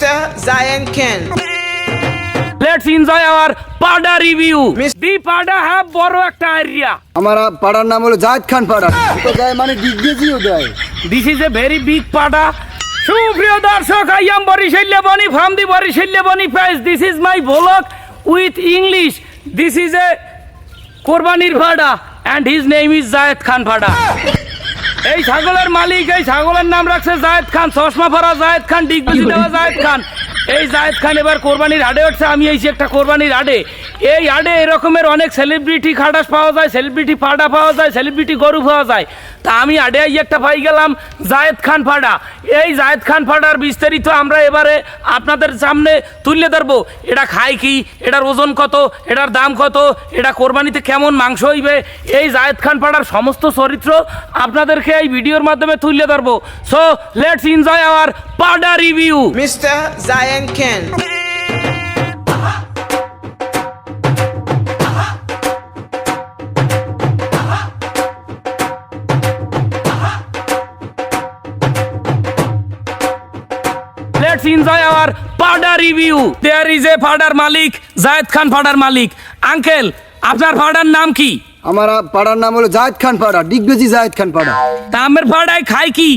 Mr. Zion Ken. Let's enjoy our Para review Miss- the পাডা have বড় একটা area আমার পাড়ার নাম হলো জাহেদ খান পাড়া। তো দেয় মানে ডিগবেজিও দেয় this is a very big Para সুপ্রিয় দর্শক আই এম বরিশাল্য বনি from the বরিশাল্য Boni price this is my blog with English this is a কোরবানির ফাডা and his name is Zayed Khan ফাডা এই ছাগলের মালিক, এই ছাগলের নাম রাখছে জায়দ খান, চশমা পরা জায়দ খান, ডিগবাজি দেওয়া জায়দ খান। এই জায়েদ খান এবার কোরবানির হাডে উঠছে আমি এইছি একটা কোরবানির হাডে এই হাডে এরকমের অনেক সেলিব্রিটি খাটাস পাওয়া যায় সেলিব্রিটি ফাডা পাওয়া যায় সেলিব্রিটি গরু পাওয়া যায়। তা আমি হাডে এই একটা পাই গেলাম, জায়েদ খান ফাডা। এই জায়েদ খান ফাডার বিস্তারিত আমরা এবারে আপনাদের সামনে তুলে ধরবো। এটা খায় কি, এটার ওজন কত, এটার দাম কত, এটা কোরবানিতে কেমন মাংস হইবে? এই জায়েদ খান পাড়ার সমস্ত চরিত্র আপনাদেরকে এই ভিডিওর মাধ্যমে তুলে ধরবো। So let's enjoy our Para review mister Zion Ken. Let's enjoy our Para review there is a ফাডার মালিক জায়েদ খান ফাডার মালিক আঙ্কেল আপনার ফাডার নাম কি? আমার পাড়ার নাম হলো জাহেদ খান পাড়া ডিগবেজি জাহেদ খান পাড়া তা আমের ফাডায় খায় কি?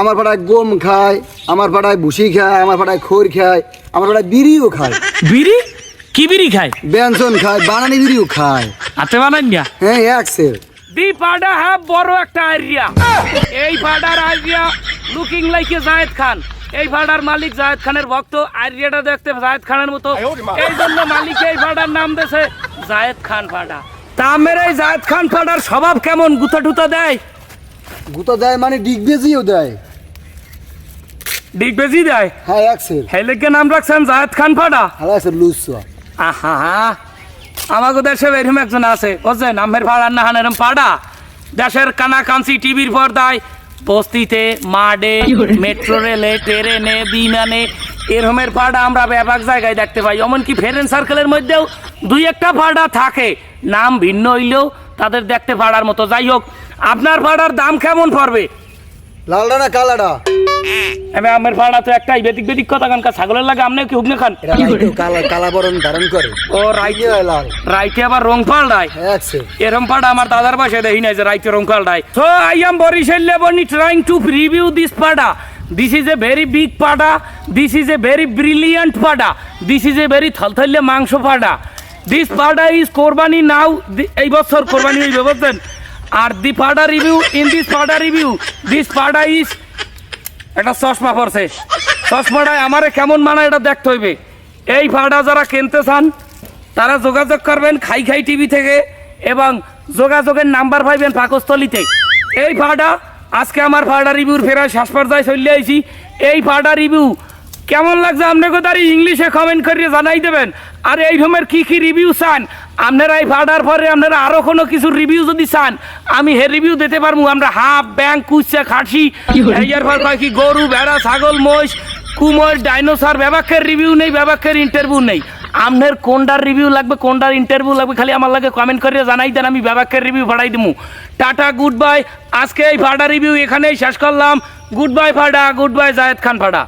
আমার পাড়ায় গম খায় আমার পাড়ায় ভুসি খায় আমার পাড়ায় খোর খায় আমার পাড়ায় বিড়িও খায়। বিড়ি? কি বিড়ি খায়? ব্যঞ্জন খায় বানানি বিড়িও খায়। হাতে বানান না? হ্যাঁ এক সের। দি পাডা হ্যাভ বড় একটা এরিয়া এই পাডার area looking like a Zayed Khan. এই ভাড়ার মালিক জায়েদ খানের ভক্ত। এরিয়াটা দেখতে জায়েদ খানের মতো। এই জন্য মালিক এই ভাড়ার নাম দেছে জায়েদ খান ফাডা তা আমের এই জায়েদ খান ফাডার স্বভাব কেমন? গুতা টুতা দেয়? গুতা দেয় মানে ডিগবেজিও দেয়। ডিগ বেজি দেয়? হ্যাঁ এক সের হেলেকে নাম রাখছেন? জায়েদ খান ফাডা হালা সের লুসা আহা আমাকে দেশে এরকম একজন আছে। বুঝছেন? আমের ভাড়ার না হান এরম পাড়া দেশের কানাকাঞ্চি টিভির পর্দায় বস্তিতে মাডে মেট্রো রেলে ট্রেনে বিমানে এরকমের পাড়া আমরা ব্যাপক জায়গায় দেখতে পাই। এমনকি ফেরেন সার্কেলের মধ্যেও দুই একটা পাড়া থাকে। নাম ভিন্ন হইলেও তাদের দেখতে পাড়ার মতো। যাই হোক আপনার পাড়ার দাম কেমন পড়বে? লালডা না কালাডা। এবার আমের পাড়া তো একটাই বেদিক বেদিক কথা কানকা ছাগলের লাগে আপনি কি হুগনে খান? কালা বরণ ধারণ করে। ও রাইতে লাল। রাইতে আবার রং পাল্টায় এরম পাড়া আমার দাদার পাশে দেখি নাই যে রাইতে রংকাল die so I am Barishal Boni trying to review this Para this is a very big Para this is a very brilliant Para this is a very থলথল্যে মাংস পাডা দিস পাডা ইজ কোরবানি নাও। এই বছর কোরবানি হইবে বুঝছেন? আর দি পাডা রিভিউ ইন দিস পাডা রিভিউ দিস পাডা ইজ একটা চশমা পড়ছে চশমাটায় আমারে কেমন মানায় এটা দেখতে হইবে। এই ভাড়া যারা কিনতে চান, তারা যোগাযোগ করবেন খাই খাই টিভি থেকে এবং যোগাযোগের নাম্বার পাইবেন পাকস্থলিতে। এই ভাড়া আজকে আমার ভাড়া রিভিউর ফেরায় শ্বাস পর্যায়ে চলে আইছি। এই ভাড়া রিভিউ কেমন লাগছে? আপনাকে তার ইংলিশে কমেন্ট করিয়ে জানাই দেবেন। আর এই রকমের কি কি রিভিউ চান? আপনারা এই ভাড়ার পরে আপনারা আরও কোনো কিছু রিভিউ যদি চান, আমি হে রিভিউ দিতে পারব। আমরা হাফ ব্যাংক কুচা খাসি এর কি গরু, ভেড়া, ছাগল মোষ কুমোর ডাইনোসর ব্যবাকের রিভিউ নেই, ব্যবাকের ইন্টারভিউ নেই। আপনার কোনটার রিভিউ লাগবে কোনটার ইন্টারভিউ লাগবে, খালি আমার লাগে কমেন্ট করে জানাই দেন, আমি ব্যবাকের রিভিউ ভাড়াই দিমু। টাটা গুড বাই আজকে এই ভাড়া রিভিউ এখানেই শেষ করলাম। গুড বাই ভাড়া গুড বাই জায়েদ খান ভাড়া